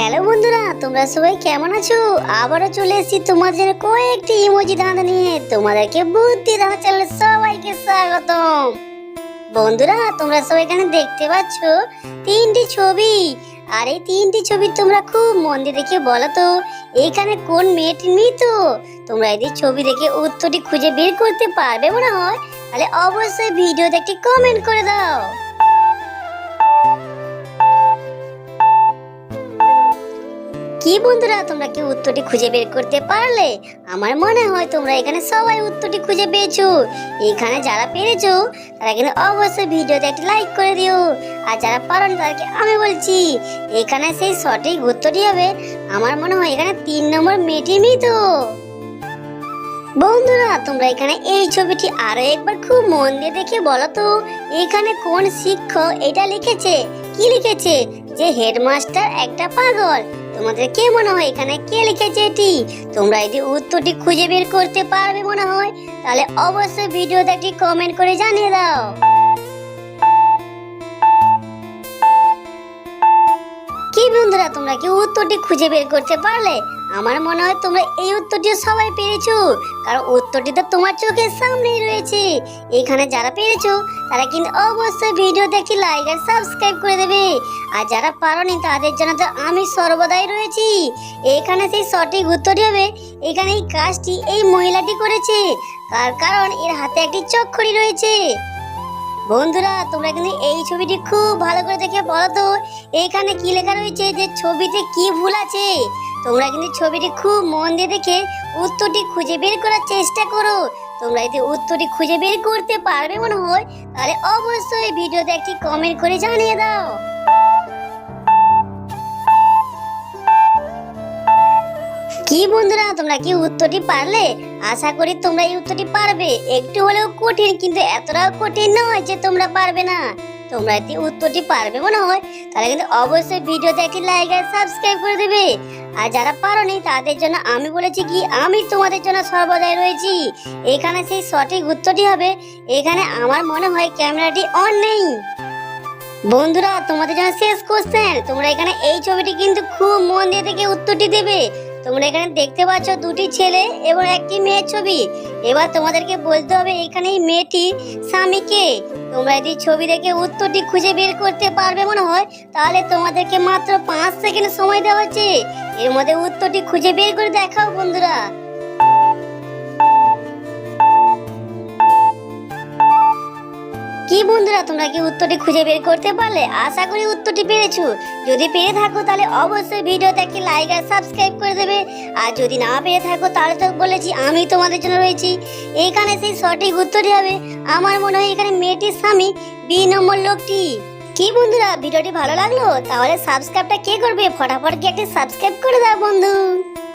Hello বন্ধুরা, তোমরা সবাই কেমন আছো? আবারও চলে এসেছি তোমাদের কয়েকটি ইমোজি ধাঁধা নিয়ে। তোমাদেরকে বুদ্ধি ধাঁধা চ্যানেলে সবাইকে স্বাগতম। বন্ধুরা, তোমরা সবাই এখানে দেখতে পাচ্ছ তিনটি ছবি। আর এই তিনটি ছবি তোমরা খুব মন দিয়ে দেখে বলো তো, এখানে কোন মেয়েটি মৃত? তোমরা এই ছবি দেখে উত্তরটি খুঁজে বের করতে পারবে মনে হয়? তাহলে অবশ্যই ভিডিওতে একটি কমেন্ট করে দাও। কি বন্ধুরা, তোমরা কি উত্তরটি খুঁজে বের করতে পারলে? আমার মনে হয় তোমরা এখানে সবাই উত্তরটি খুঁজে পেয়েছ। এখানে যারা পেরেছ, তারা কিন্তু অবশ্যই ভিডিওতে একটি লাইক করে দিও। আর যারা পারো তাদেরকে আমি বলছি, এখানে সেই সঠিক উত্তরটি হবে, আমার মনে হয় এখানে তিন নম্বর মেয়েটি মৃত। বন্ধুরা, তোমরা এখানে এই ছবিটি আরও একবার খুব মন দিয়ে দেখে বলো তো, এখানে কোন শিক্ষক এটা লিখেছে? কি লিখেছে? যে হেডমাস্টার একটা পাগল। তোমাদের কে মনে হয় এখানে কে লিখেছে এটি? তোমরা যদি উত্তরটি খুঁজে বের করতে পারবে মনে হয়, তাহলে অবশ্যই ভিডিওতে একটি কমেন্ট করে জানিয়ে দাও। কি বন্ধুরা, তোমরা কি উত্তরটি খুঁজে বের করতে পারলে? আমার মনে হয় তোমরা এই উত্তরটি সবাই পেরেছ, কারণ উত্তরটি তো তোমার চোখের সামনেই রয়েছে। এখানে যারা পেরেছ, তারা কিন্তু অবশ্যই ভিডিওতে একটি লাইক আর সাবস্ক্রাইব করে দেবে। আর যারা পারোনি, তাদের জন্য তো আমি সর্বদাই রয়েছি। এখানে সেই সঠিক উত্তরটি হবে, এখানে এই কাজটি এই মহিলাটি করেছে, তার কারণ এর হাতে একটি চক্ষড়ি রয়েছে। বন্ধুরা, তোমরা কিন্তু এই ছবিটি খুব ভালো করে দেখে বলো তো, এখানে কি লেখা রয়েছে যে ছবিতে কি ভুল আছে? তোমরা কিন্তু ছবিটি খুব মন দিয়ে দেখে উত্তরটি খুঁজে বের করার চেষ্টা করো। তোমরা যদি উত্তরটি খুঁজে বের করতে পারবে মনে হয়, তাহলে অবশ্যই ভিডিওতে একটি কমেন্ট করে জানিয়ে দাও। কি বন্ধুরা, তোমরা কি উত্তরটি পারলে? আশা করি তোমরা এই উত্তরটি পারবে। একটু হলেও কঠিন, কিন্তু এতটাও কঠিন নয় যে তোমরা পারবে না। তোমরা যদি উত্তরটি পারবে মনে হয়, তাহলে কিন্তু অবশ্যই ভিডিওতে একটি লাইক আর সাবস্ক্রাইব করে দেবে। আর যারা পারোনি, তাদের জন্য আমি বলেছি কি, আমি তোমাদের জন্য সর্বদাই রয়েছি। এখানে সেই সঠিক উত্তরটি হবে, এখানে আমার মনে হয় ক্যামেরাটি অন নেই। বন্ধুরা, তোমাদের জন্য শেষ কোশ্চেন তোমরা এখানে এই ছবিটি কিন্তু খুব মন দিয়ে দেখে উত্তরটি দেবে। তোমরা এখানে দেখতে পাচ্ছ দুটি ছেলে এবং একটি মেয়ের ছবি। এবার তোমাদেরকে বলতে হবে, এখানে এই মেয়েটি স্বামীকে তোমরা যদি ছবি দেখে উত্তরটি খুঁজে বের করতে পারবে মনে হয়, তাহলে তোমাদেরকে মাত্র পাঁচ সেকেন্ড সময় দেওয়া হচ্ছে। এর মধ্যে উত্তরটি খুঁজে বের করে দেখাও, বন্ধুরা। কি বন্ধুরা, তোমরা কি উত্তরটি খুঁজে বের করতে পারলে? আশা করি উত্তরটি পেরেছ। যদি পেরে থাকো, তাহলে অবশ্যই ভিডিওতে একটি লাইক আর সাবস্ক্রাইব করে দেবে। আর যদি না পেরে থাকো, তাহলে তো বলেছি, আমি তোমাদের জন্য রয়েছি। এখানে সেই সঠিক উত্তরটি হবে, আমার মনে হয় এখানে মেয়েটির স্বামী, বি নম্বর লোকটি। কি বন্ধুরা, ভিডিওটি ভালো লাগল, তাহলে সাবস্ক্রাইবটা কে করবে? ফটাফট কি একটা সাবস্ক্রাইব করে দাও বন্ধু।